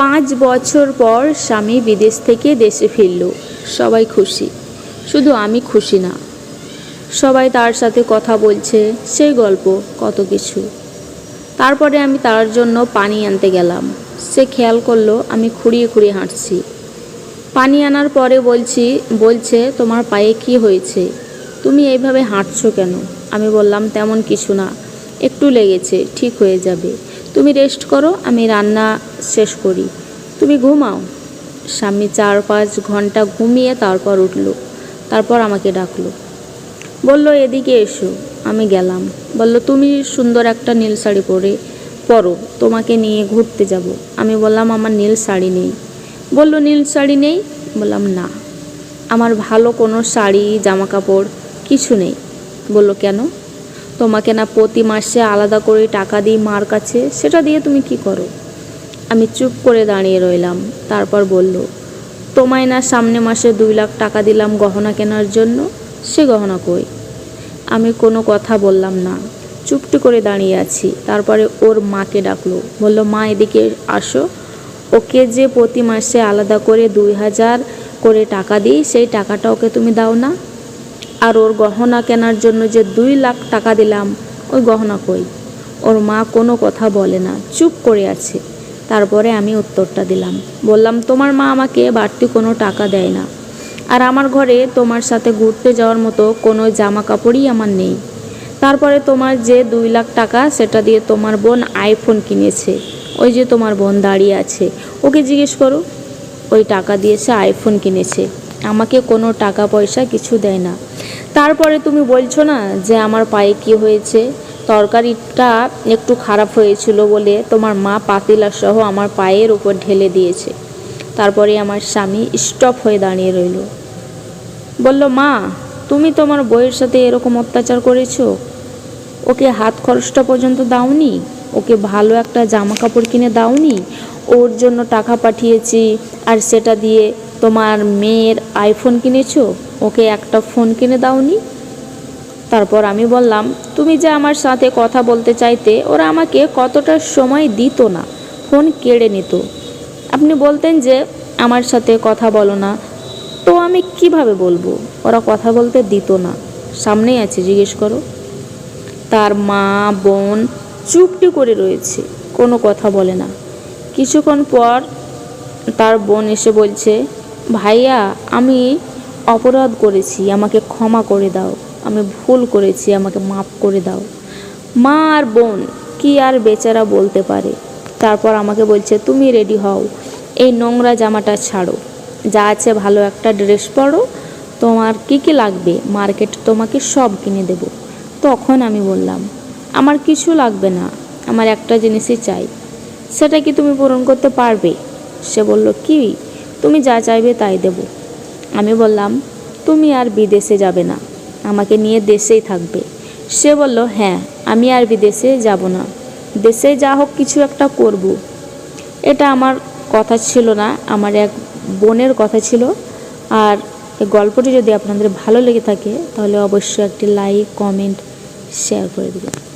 পাঁচ বছর পর স্বামী বিদেশ থেকে দেশে ফিরল। সবাই খুশি। শুধু আমি খুশি না। সবাই তার সাথে কথা বলছে, সেই গল্প, কত কিছু। তারপরে আমি তার জন্য পানি আনতে গেলাম। সে খেয়াল করল, আমি খুঁড়িয়ে খুঁড়িয়ে হাঁটছি। পানি আনার পরে বলছি, বলছে, তোমার পায়ে কি হয়েছে? তুমি এইভাবে হাঁটছো কেন? আমি বললাম, তেমন কিছু না। একটু লেগেছে, ঠিক হয়ে যাবে। তুমি রেস্ট করো, আমি রান্না শেষ করি। তুমি ঘুমাও। স্বামী চার পাঁচ ঘণ্টা ঘুমিয়ে তারপর উঠল। তারপর আমাকে ডাকলো। বলল, এদিকে এসো, আমি গেলাম। বলল, তুমি সুন্দর একটা নীল শাড়ি পরে পরো, তোমাকে নিয়ে ঘুরতে যাব। আমি বললাম, আমার নীল শাড়ি নেই। বলল, নীল শাড়ি নেই? বললাম, না। আমার ভালো কোনো শাড়ি জামা কাপড় কিছু নেই। বলল, কেন? তোমাকে না প্রতি মাসে আলাদা করে টাকা দিই মার কাছে, সেটা দিয়ে তুমি কি করো? আমি চুপ করে দাঁড়িয়ে রইলাম। তারপর বলল, তোমায় না সামনে মাসে দুই লাখ টাকা দিলাম গহনা কেনার জন্য, সে গহনা কই? আমি কোনো কথা বললাম না। চুপটি করে দাঁড়িয়ে আছি। তারপরে ওর মাকে ডাকলো, বলল, মা, এদিকে আসো। ওকে যে প্রতি মাসে আলাদা করে দুই হাজার করে টাকা দিই, সেই টাকাটা ওকে তুমি দাও না। আর ওর গহনা কেনার জন্য যে দুই লাখ টাকা দিলাম, ওই গহনা কই? ওর মা কোনো কথা বলে না, চুপ করে আছে। তারপরে আমি উত্তরটা দিলাম। বললাম, তোমার মা আমাকে বাড়তি কোনো টাকা দেয় না। আর আমার ঘরে তোমার সাথে ঘুরতে যাওয়ার মতো কোনো জামা কাপড়ই আমার নেই। তারপরে তোমার যে দুই লাখ টাকা, সেটা দিয়ে তোমার বোন আইফোন কিনেছে। ওই যে তোমার বোন দাঁড়িয়ে আছে। ওকে জিজ্ঞেস করো। ওই টাকা দিয়ে সে আইফোন কিনেছে। আমাকে কোনো টাকা পয়সা কিছু দেয় না। তারপরে তুমি বলছো না যে আমার পায়ে কি হয়েছে? তরকারিটা একটু খারাপ হয়েছিল বলে তোমার মা পাতিলা সহ আমার পায়ের উপর ঢেলে দিয়েছে। তারপরে আমার স্বামী স্টপ হয়ে দাঁড়িয়ে রইল। বলল, মা, তুমি তোমার বইয়ের সাথে এরকম অত্যাচার করেছ? ওকে হাত খরচটা পর্যন্ত দাওনি? ওকে ভালো একটা জামা কাপড় কিনে দাওনি? ওর জন্য টাকা পাঠিয়েছি আর সেটা দিয়ে তোমার মেয়ের আইফোন কিনেছো? ওকে একটা ফোন কিনে দাওনি। তারপর আমি বললাম, তুমি যে আমার সাথে কথা বলতে চাইতে, ওরা আমাকে কতটা সময় দিত না। ফোন কেড়ে নিত। আপনি বলতেন যে, আমার সাথে কথা বলো না। তো আমি কীভাবে বলব? ওরা কথা বলতে দিত না। সামনেই আছে, জিজ্ঞেস করো। তার মা, বোন চুপটি করে রয়েছে, কোনো কথা বলে না। কিছুক্ষণ পর তার বোন এসে বলছে ভাইয়া, আমি অপরাধ করেছি, আমাকে ক্ষমা করে দাও। আমি ভুল করেছি, আমাকে মাফ করে দাও। মা আর বোন, কি আর বেচারা বলতে পারে? তারপর আমাকে বলছে, তুমি রেডি হও। এই নোংরা জামাটা ছাড়ো। যা আছে ভালো একটা ড্রেস পরো। তোমার কি কি লাগবে? মার্কেট তোমাকে সব কিনে দেব। তখন আমি বললাম, আমার কিছু লাগবে না, আমার একটা জিনিসই চাই। সেটা কি তুমি পূরণ করতে পারবে? সে বলল, কি? তুমি যা চাইবে তাই দেব। আমি বললাম, তুমি আর বিদেশে যাবে না। আমাকে নিয়ে দেশেই থাকবে। সে বলল হ্যাঁ আমি আর বিদেশে যাব না। দেশে যা হোক কিছু একটা করব। এটা আমার কথা ছিল না, আমার এক বোনের কথা ছিল। আর এই গল্পটি যদি আপনাদের ভালো লেগে থাকে, তাহলে অবশ্যই একটি লাইক, কমেন্ট শেয়ার করে দেবেন।